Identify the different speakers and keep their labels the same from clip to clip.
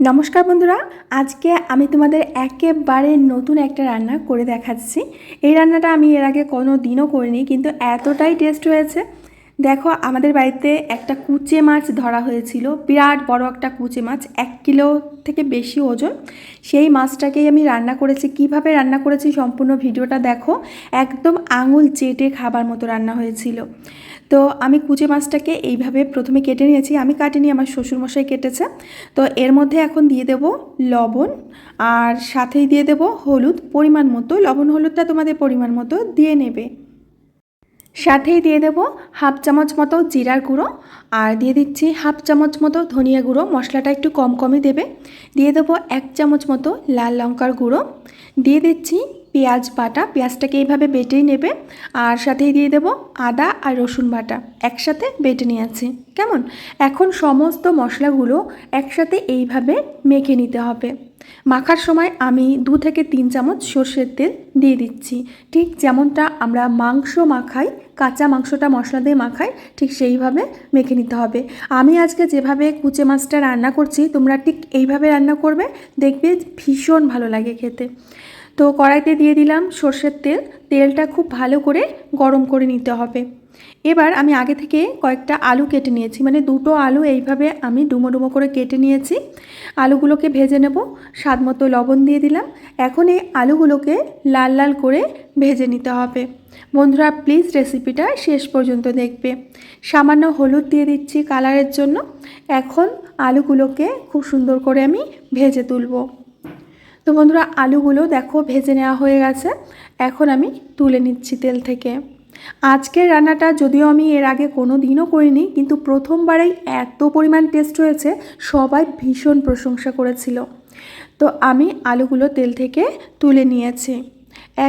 Speaker 1: নমস্কার বন্ধুরা, আজকে আমি তোমাদের একেবারে নতুন একটা রান্না করে দেখাচ্ছি। এই রান্নাটা আমি এর আগে কোনো দিনও করিনি, কিন্তু এতটাই টেস্ট হয়েছে। দেখো, আমাদের বাড়িতে একটা কুচে মাছ ধরা হয়েছিল, বিরাট বড় একটা কুচে মাছ, এক কিলো থেকে বেশি ওজন। সেই মাছটাকেই আমি রান্না করেছি। কীভাবে রান্না করেছি সম্পূর্ণ ভিডিওটা দেখো। একদম আঙুল চেটে খাবার মতো রান্না হয়েছিল। তো আমি কুচে মাছটাকে এইভাবে প্রথমে কেটে নিয়েছি। আমি কাটিনি, আমার শ্বশুরমশাই কেটেছে। তো এর মধ্যে এখন দিয়ে দেব লবণ আর সাথেই দিয়ে দেব হলুদ, পরিমাণ মতো। লবণ হলুদটা তোমাদের পরিমাণ মতো দিয়ে নেবে। সাথেই দিয়ে দেব হাফ চামচ মতো জিরার গুঁড়ো আর দিয়ে দিচ্ছি হাফ চামচ মতো ধনিয়া গুঁড়ো। মশলাটা একটু কম কমই দেবে। দিয়ে দেবো এক চামচ মতো লাল লঙ্কার গুঁড়ো। দিয়ে দিচ্ছি পেঁয়াজ বাটা, পেঁয়াজটাকে এইভাবে বেটেই নেবে। আর সাথেই দিয়ে দেব আদা আর রসুন বাটা। একসাথে বেটে নিয়েছি। কেমন? এখন সমস্ত মশলাগুলো একসাথে এইভাবে মেখে নিতে হবে। মাখার সময় আমি দু থেকে তিন চামচ সর্ষের তেল দিয়ে দিচ্ছি। ঠিক যেমনটা আমরা মাংস মাখাই, কাঁচা মাংসটা মশলা দিয়ে মাখাই, ঠিক সেইভাবে মেখে নিতে হবে। আমি আজকে যেভাবে কুচে মাছটা রান্না করছি, তোমরা ঠিক এইভাবে রান্না করবে, দেখবে ভীষণ ভালো লাগে খেতে। তো কড়াইতে দিয়ে দিলাম সর্ষের তেল। তেলটা খুব ভালো করে গরম করে নিতে হবে। এবার আমি আগে থেকে কয়েকটা আলু কেটে নিয়েছি। মানে দুটো আলু এইভাবে আমি ডুমো ডুমো করে কেটে নিয়েছি। আলুগুলোকে ভেজে নেব। স্বাদ মতো লবণ দিয়ে দিলাম। এখন এই আলুগুলোকে লাল লাল করে ভেজে নিতে হবে। বন্ধুরা, প্লিজ রেসিপিটা শেষ পর্যন্ত দেখবে। সামান্য হলুদ দিয়ে দিচ্ছি কালারের জন্য। এখন আলুগুলোকে খুব সুন্দর করে আমি ভেজে তুলবো। তো বন্ধুরা, আলুগুলো দেখো ভেজে নেওয়া হয়ে গেছে। এখন আমি তুলে নিচ্ছি তেল থেকে। আজকের রান্নাটা যদিও আমি এর আগে কোনো দিনও করিনি, কিন্তু প্রথমবারেই এত পরিমাণ টেস্ট হয়েছে, সবাই ভীষণ প্রশংসা করেছিল। তো আমি আলুগুলো তেল থেকে তুলে নিয়েছি।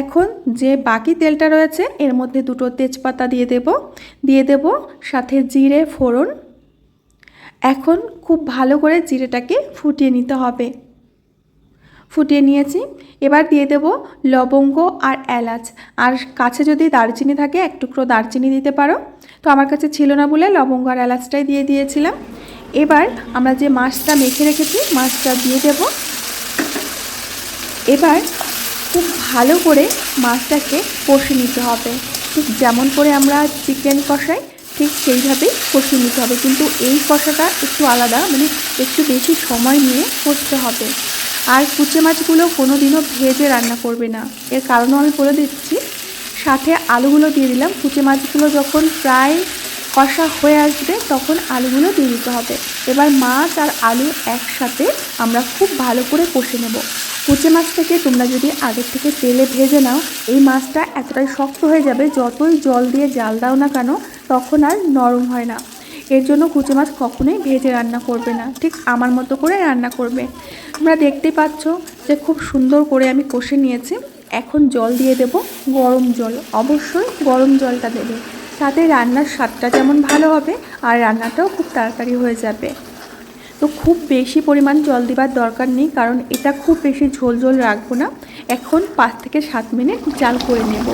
Speaker 1: এখন যে বাকি তেলটা রয়েছে, এর মধ্যে দুটো তেজপাতা দিয়ে দেব। দিয়ে দেব সাথে জিরে, ফোড়ন। এখন খুব ভালো করে জিরেটাকে ফুটিয়ে নিতে হবে। ফুটিয়ে নিয়েছি। এবার দিয়ে দেব লবঙ্গ আর এলাচ। আর কাছে যদি দারচিনি থাকে, এক টুকরো দারচিনি দিতে পারো। তো আমার কাছে ছিল না বলে লবঙ্গ আর এলাচটাই দিয়ে দিয়েছিলাম। এবার আমরা যে মাছটা মেখে রেখেছি, মাছটা দিয়ে দেব। এবার খুব ভালো করে মাছটাকে কষে নিতে হবে। ঠিক যেমন করে আমরা চিকেন কষাই, ঠিক সেইভাবেই কষিয়ে নিতে হবে। কিন্তু এই কষাটা একটু আলাদা মানে একটু বেশি সময় নিয়ে কষতে হবে। আর কুচে মাছগুলো কোনো দিনও ভেজে রান্না করবে না। এর কারণও আমি বলে দিচ্ছি, সাথে আলুগুলো দিয়ে দিলাম। কুচে মাছগুলো যখন প্রায় কষা হয়ে আসবে, তখন আলুগুলো দিয়ে দিতে হবে। এবার মাছ আর আলু একসাথে আমরা খুব ভালো করে কষে নেব। কুচে মাছটাকে তোমরা যদি আগের থেকে তেলে ভেজে নাও, এই মাছটা এতটাই শক্ত হয়ে যাবে, যতই জল দিয়ে জাল দাও না কেন, তখন আর নরম হয় না। এর জন্য কুচে মাছ কখনোই ভেজে রান্না করবে না। ঠিক আমার মতো করে রান্না করবে। তোমরা দেখতেই পাচ্ছ যে খুব সুন্দর করে আমি কষে নিয়েছি। এখন জল দিয়ে দেব গরম জল। অবশ্যই গরম জলটা দেবে। তাতে রান্নার স্বাদটা যেমন ভালো হবে আর রান্নাটাও খুব তাড়াতাড়ি হয়ে যাবে। তো খুব বেশি পরিমাণ জল দেবার দরকার নেই কারণ এটা খুব বেশি ঝোল ঝোল রাখব না। এখন পাঁচ থেকে সাত মিনিট জাল করে নেব।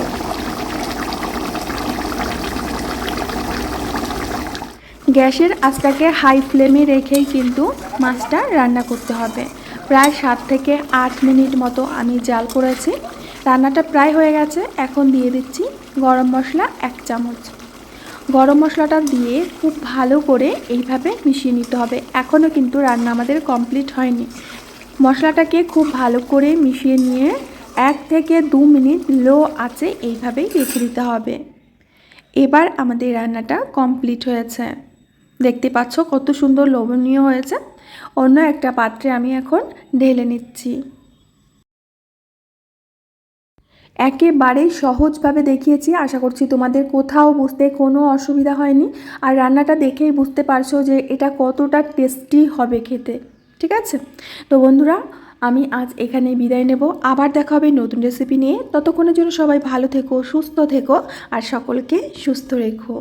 Speaker 1: গ্যাসের আঁচটাকে হাই ফ্লেমে রেখেই কিন্তু মাছটা রান্না করতে হবে। প্রায় সাত থেকে আট মিনিট মতো আমি জাল করেছি। রান্নাটা প্রায় হয়ে গেছে। এখন দিয়ে দিচ্ছি গরম মশলা এক চামচ। গরম মশলাটা দিয়ে খুব ভালো করে এইভাবে মিশিয়ে নিতে হবে। এখনও কিন্তু রান্না আমাদের কমপ্লিট হয়নি। মশলাটাকে খুব ভালো করে মিশিয়ে নিয়ে এক থেকে দু মিনিট লো আছে এইভাবেই রেখে দিতে হবে। এবার আমাদের রান্নাটা কমপ্লিট হয়েছে। দেখতে পাচ্ছ কত সুন্দর লোভনীয় হয়েছে। অন্য একটা পাত্রে আমি এখন ঢেলে নিচ্ছি। একেবারেই সহজভাবে দেখিয়েছি, আশা করছি তোমাদের কোথাও বুঝতে কোনো অসুবিধা হয়নি। আর রান্নাটা দেখেই বুঝতে পারছ যে এটা কতটা টেস্টি হবে খেতে, ঠিক আছে? তো বন্ধুরা, আমি আজ এখানে বিদায় নেব। আবার দেখা হবে নতুন রেসিপি নিয়ে। ততক্ষণের জন্য সবাই ভালো থেকো, সুস্থ থেকো, আর সকলকে সুস্থ রেখো।